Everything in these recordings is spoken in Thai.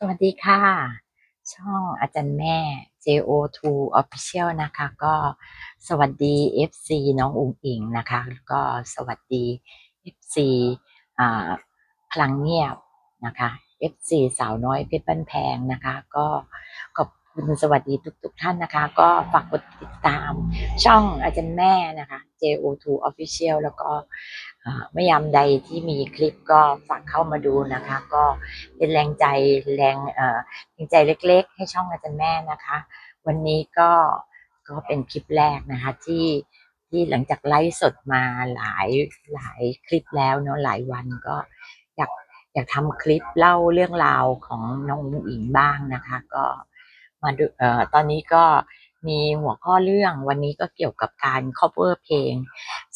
สวัสดีค่ะ ช่องอาจารย์แม่ JO2 Official นะคะ ก็สวัสดี FC น้องอุ๋งอิงนะคะแล้วก็สวัสดี FC อ่าพลังเงียบนะคะ FC สาวน้อยเพชรบ้านแพงนะคะ ก็ขอบคุณสวัสดีทุกๆทท่านนะคะ ก็ฝากกดติดตามช่องอาจารย์แม่นะคะ JO2 Official แล้วก็ ไม่ยามใดที่มีคลิปก็ฝากเข้ามาดูนะคะ ก็เป็นแรงใจแรงเอ่อแรงใจเล็ก ๆ ให้ช่องอาจารย์แม่นะคะ วันนี้ก็ก็เป็นคลิปแรกนะคะที่ที่หลังจากไลฟ์สดมาหลายหลายคลิปแล้วเนาะหลายวันก็อยากอยากทำคลิปเล่าเรื่องราวของน้องอิงบ้างนะคะ ก็มาดูเอ่อตอนนี้ก็มีหัวข้อเรื่องวันนี้ก็เกี่ยวกับการ cover เพลง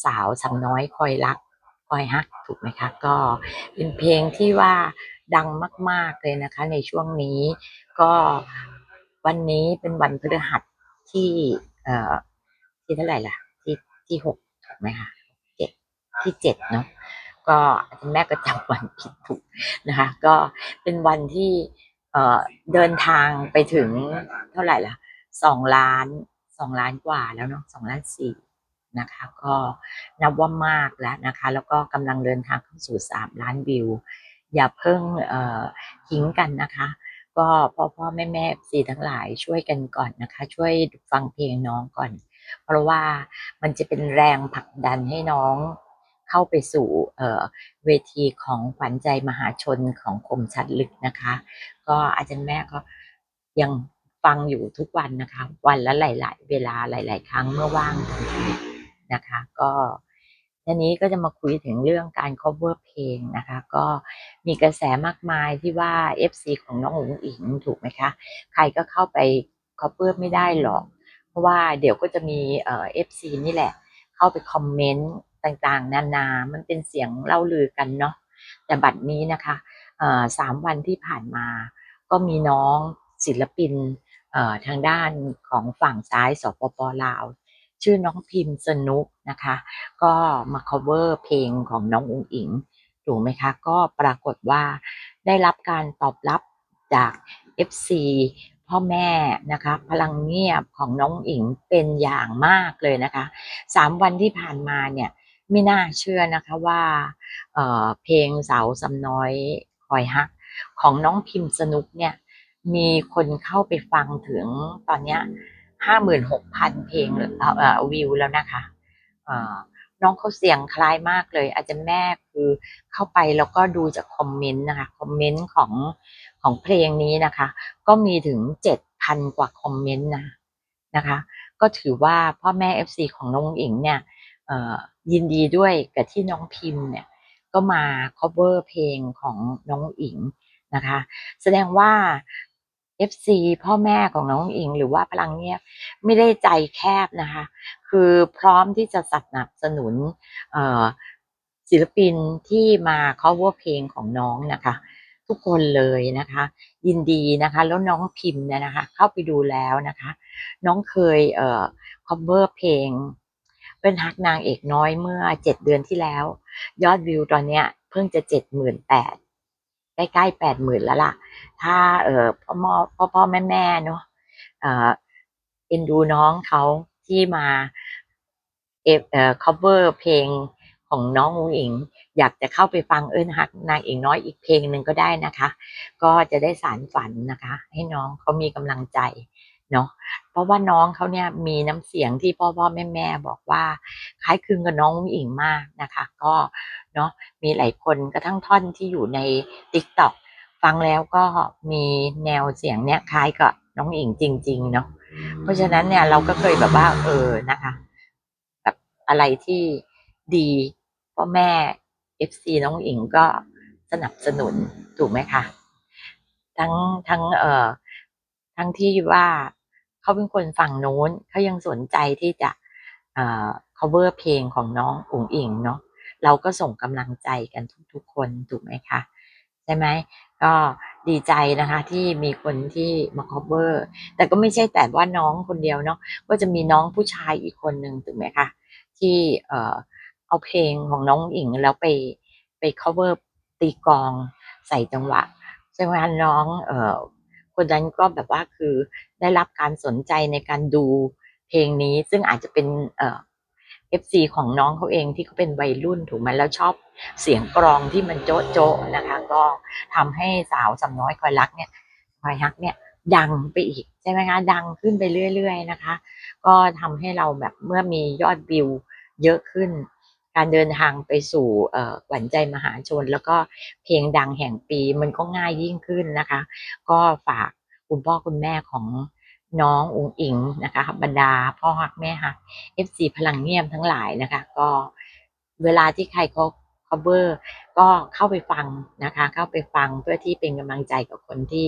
สาวสำน้อยคอยรัก คอยฮักถูกไหมคะก็เป็นเพลงที่ว่าดังมาก ๆเลยนะคะ ในช่วงนี้ก็วันนี้เป็นวันพฤหัสที่เอ่อที่เท่าไหร่ล่ะ ที่ที่หกถูกไหมคะเจ็ดที่เจ็ดเนาะก็อาจารย์แม่ก็จำวันผิดถูกนะคะ ก็เป็นวันที่เอ่อเดินทางไปถึงเท่าไหร่ล่ะสองล้านสองล้านกว่าแล้วเนาะสองล้านสี่ นะคะ ก็นับว่ามากแล้วนะคะ แล้วก็กำลังเดินทางเข้าสู่สามล้านวิว อย่าเพิ่งเอ่อทิ้งกันนะคะ ก็พ่อพ่อแม่แม่สีทั้งหลายช่วยกันก่อนนะคะ ช่วยฟังเพลงน้องก่อน เพราะว่ามันจะเป็นแรงผลักดันให้น้องเข้าไปสู่เเวทีของขวัญใจมหาชนของคมชัดลึกนะคะ ก็อาจารย์แม่ก็ยังฟังอยู่ทุกวันนะคะ วันละหลาย ๆ เวลาหลาย ๆ ครั้งเมื่อว่าง นะคะ ก็ทีนี้ก็จะมาคุยถึงเรื่องการ cover เพลงนะคะ ก็มีกระแสมากมายที่ว่า FC ของน้องอุ๋งอิงถูกไหมคะ ใครก็เข้าไป cover ไม่ได้หรอก เพราะว่าเดี๋ยวก็จะมีเอ่อ FC นี่แหละ เข้าไปคอมเมนต์ต่างๆ นานา มันเป็นเสียงเล่าลือกันเนาะ แต่บัดนี้นะคะสามวันที่ผ่านมา ก็มีน้องศิลปินทางด้านของฝั่งซ้ายสปปลาว ชื่อน้องพิมพ์สนุกนะคะ ก็มา cover เพลงของน้องอุ๋งอิงถูกไหมคะ ก็ปรากฏว่าได้รับการตอบรับจาก FC พ่อแม่นะคะพลังเงียบของน้องอิงเป็นอย่างมากเลยนะคะสามวันที่ผ่านมาเนี่ยไม่น่าเชื่อนะคะว่าเออเพลงสาวสำน้อยคอยฮัก ของน้องพิมพ์สนุกเนี่ยมีคนเข้าไปฟังถึงตอนเนี้ย ห้าหมื่นหกพันเพลงเอ่อวิวแล้วนะคะเอ่อน้องเขาเสียงคล้ายมากเลย อาจจะแม่คือเข้าไปแล้วก็ดูจากคอมเมนต์นะคะคอมเมนต์ของของเพลงนี้นะคะ ก็มีถึงเจ็ดพันกว่าคอมเมนต์นะนะคะ ก็ถือว่าพ่อแม่ FC ของน้องอิงเนี่ยเอ่อยินดีด้วยกับที่น้องพิมพ์เนี่ยก็มา cover เพลงของน้องอิงนะคะ แสดงว่า FC พ่อแม่ของน้องอิงหรือว่าพลังเงียบไม่ได้ใจแคบนะคะ คือพร้อมที่จะสนับสนุนศิลปินที่มา cover เพลงของน้องนะคะ ทุกคนเลยนะคะ ยินดีนะคะ แล้วน้องพิมพ์เนี่ยนะคะ เข้าไปดูแล้วนะคะ น้องเคยเอ่อ cover เพลง เป็นฮักนางเอกน้อยเมื่อเจ็ดเดือนที่แล้ว ยอดวิวตอนเนี้ย เพิ่งจะเจ็ดหมื่นแปด ใกล้ๆแปดหมื่นแล้วล่ะ ถ้าเออพ่อมอพ่อพ่อแม่แม่เนาะเอ่อเอ็นดูน้องเขาที่มาเอเออ cover เพลงของน้องอุ๋งอิง อยากจะเข้าไปฟังเอิญฮักนางเอกน้อยอีกเพลงหนึ่งก็ได้นะคะ ก็จะได้สารฝันนะคะ ให้น้องเขามีกำลังใจเนาะเพราะว่าน้องเขาเนี่ยมีน้ำเสียงที่พ่อพ่อแม่แม่บอกว่า คล้ายคลึงกับน้องอิงมากนะคะ ก็เนาะมีหลายคนกระทั่งท่อนที่อยู่ใน TikTok ฟังแล้วก็มีแนวเสียงเนี่ยคล้ายกับน้องอิงจริง ๆ เนาะเพราะฉะนั้นเนี่ยเราก็เคยแบบว่า เออนะคะแบบอะไรที่ดีพ่อแม่ FC น้องอิงก็สนับสนุนถูกไหมคะทั้งทั้งเอ่อทั้งที่ว่าเขาเป็นคนฝั่งโน้นเขายังสนใจที่จะเอ่อ cover เพลงของน้องอุ๋งอิงเนาะเราก็ส่งกำลังใจกันทุกๆคนถูกไหมคะ ใช่ไหมก็ดีใจนะคะที่มีคนที่มา cover แต่ก็ไม่ใช่แต่ว่าน้องคนเดียวเนาะก็จะมีน้องผู้ชายอีกคนหนึ่งถูกไหมคะที่เอ่อเอาเพลงของน้องอิงแล้วไปไป cover ตีกลองใส่จังหวะใช่ไหมน้องเอ่อคนนั้นก็แบบว่าคือได้รับการสนใจในการดูเพลงนี้ซึ่งอาจจะเป็นเออ FC ของน้องเขาเองที่เขาเป็นวัยรุ่นถูกไหมแล้วชอบเสียงกรองที่มันโจ๊ะโจ๊ะนะคะ ก็ทำให้สาวสำน้อยคอยรักเนี่ยคอยฮักเนี่ยดังไปอีกใช่ไหมคะดังขึ้นไปเรื่อย ๆนะคะ ก็ทำให้เราแบบเมื่อมียอดวิวเยอะขึ้น การเดินทางไปสู่เอ่อขวัญใจมหาชน แล้วก็เพลงดังแห่งปีมันก็ง่ายยิ่งขึ้นนะคะ ก็ฝากคุณพ่อคุณแม่ของ น้องอุ๋งอิงนะคะ บรรดาพ่อฮักแม่ฮัก FC พลังเงียบทั้งหลายนะคะ ก็เวลาที่ใครเขา cover ก็เข้าไปฟังนะคะ เข้าไปฟังเพื่อที่เป็นกำลังใจกับคนที่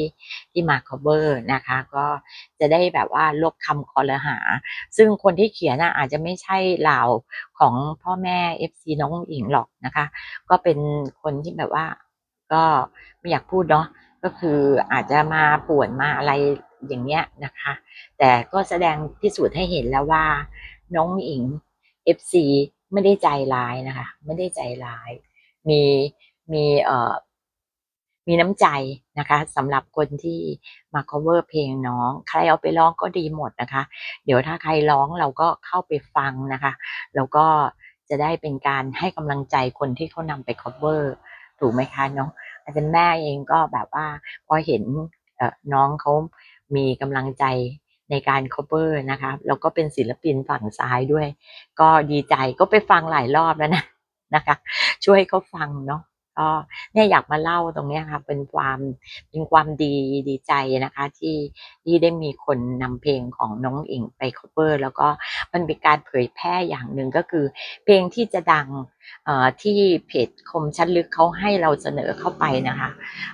ที่มา cover นะคะ ก็จะได้แบบว่าลบคำคอรหา ซึ่งคนที่เขียนน่ะอาจจะไม่ใช่เหล่าของพ่อแม่ FC น้องอุ๋งอิงหรอกนะคะ ก็เป็นคนที่แบบว่าก็ไม่อยากพูดเนาะก็คืออาจจะมาป่วนมาอะไร อย่างเงี้ยนะคะ แต่ก็แสดงพิสูจน์ให้เห็นแล้วว่า น้องอิง FC ไม่ได้ใจร้ายนะคะ ไม่ได้ใจร้าย มีมีเอ่อมีน้ำใจนะคะสำหรับคนที่มา cover เพลงน้อง ใครเอาไปร้องก็ดีหมดนะคะ เดี๋ยวถ้าใครร้องเราก็เข้าไปฟังนะคะ แล้วก็จะได้เป็นการให้กำลังใจคนที่เขานำไป cover ถูกไหมคะเนาะอาจารย์แม่เองก็แบบว่าพอเห็นเอ่อน้องเขา มีกำลังใจในการ cover นะคะแล้วก็เป็นศิลปินฝั่งซ้ายด้วย ก็ดีใจก็ไปฟังหลายรอบแล้วนะนะคะ ช่วยเขาฟังเนาะ ก็เนี่ยอยากมาเล่าตรงนี้ค่ะเป็นความเป็นความดีดีใจนะคะ ที่ที่ได้มีคนนำเพลงของน้องอิงไป cover แล้วก็มันเป็นการเผยแพร่อย่างหนึ่งก็คือ เพลงที่จะดังเอ่อที่เพจคมชัดลึกเขาให้เราเสนอเข้าไปนะคะ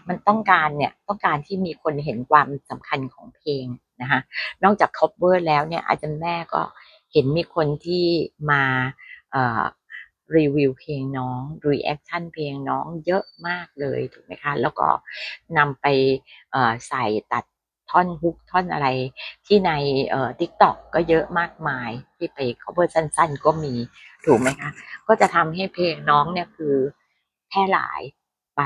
มันต้องการเนี่ยต้องการที่มีคนเห็นความสำคัญของเพลงนะคะนอกจาก cover แล้วเนี่ยอาจารย์แม่ก็เห็นมีคนที่มาเอ่อ รีวิวเพลงน้องรีแอคชั่นเพลงน้องเยอะมากเลยถูกไหมคะ แล้วก็นำไปใส่ตัดท่อนฮุกท่อนอะไรที่ในเอ่อ TikTok ก็เยอะมากมายที่ไป cover สั้น ๆ ก็มีถูกไหมคะ ก็จะทำให้เพลงน้องเนี่ยคือแพร่หลายไป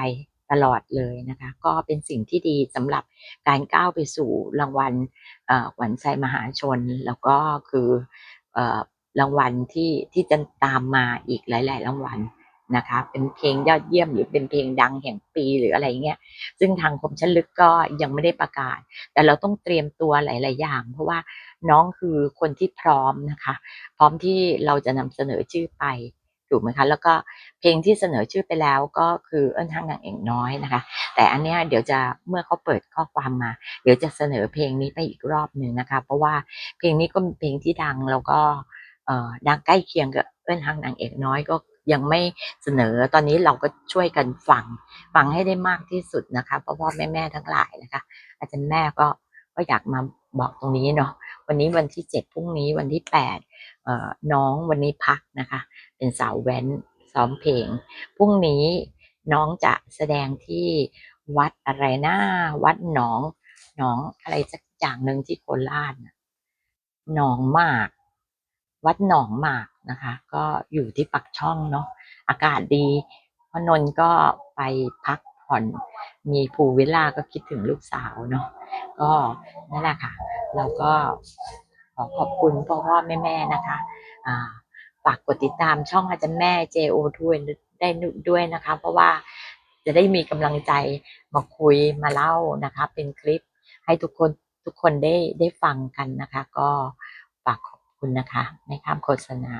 ตลอดเลยนะคะ ก็เป็นสิ่งที่ดีสำหรับการก้าวไปสู่รางวัลขวัญใจมหาชน แล้วก็คืออ รางวัลที่ที่จะตามมาอีกหลาย ๆ รางวัลนะคะ เป็นเพลงยอดเยี่ยมหรือเป็นเพลงดังแห่งปีหรืออะไรเงี้ย ซึ่งทางคมชันลึกก็ยังไม่ได้ประกาศ แต่เราต้องเตรียมตัวหลาย ๆ อย่าง เพราะว่าน้องคือคนที่พร้อมนะคะ พร้อมที่เราจะนำเสนอชื่อไปถูกไหมคะ แล้วก็เพลงที่เสนอชื่อไปแล้วก็คือเอิ้นห้างนางเอกน้อยนะคะ แต่อันเนี้ยเดี๋ยวจะเมื่อเขาเปิดข้อความมา เดี๋ยวจะเสนอเพลงนี้ไปอีกรอบหนึ่งนะคะ เพราะว่าเพลงนี้ก็เป็นเพลงที่ดังแล้วก็ เอ่อดังใกล้เคียงกับเอิ้นฮังนางเอกน้อยก็ยังไม่เสนอตอนนี้เราก็ช่วยกันฟังฟังให้ได้มากที่สุดนะคะพราะพ่อแม่แม่ทั้งหลายนะคะ อาจารย์แม่ก็ก็อยากมาบอกตรงนี้เนาะวันนี้วันที่เจ็ดพรุ่งนี้วันที่แปดน้องวันนี้พักนะคะ เป็นสาวแว้นซ้อมเพลงพรุ่งนี้น้องจะแสดงที่วัดอะไรนะ วัดหนอง หนองอะไรสักอย่างหนึ่งที่โคราชน่ะหนองมาก วัดหนองหมากนะคะ ก็อยู่ที่ปักช่องเนาะอากาศดีพอนนท์ก็ไปพักผ่อนมีภูวิลล่าก็คิดถึงลูกสาวเนาะก็นั่นแหละค่ะ เราก็ขอขอบคุณพ่อพ่อแม่แม่นะคะอ่าฝากกดติดตามช่องอาจารย์แม่ JO ด้วยได้ด้วยนะคะ เพราะว่าจะได้มีกำลังใจมาคุยมาเล่านะคะ เป็นคลิปให้ทุกคนทุกคนได้ได้ฟังกันนะคะ ก็ คุณนะคะไม่ข้ามโฆษณา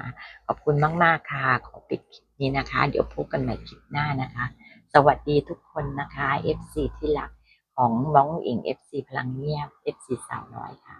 ขอบคุณมากๆค่ะ ขอปิดคลิปนี้นะคะ เดี๋ยวพบกันใหม่คลิปหน้านะคะ สวัสดีทุกคนนะคะ FC ที่รักของน้องอิง FC พลังเงียบ FC สาวน้อยค่ะ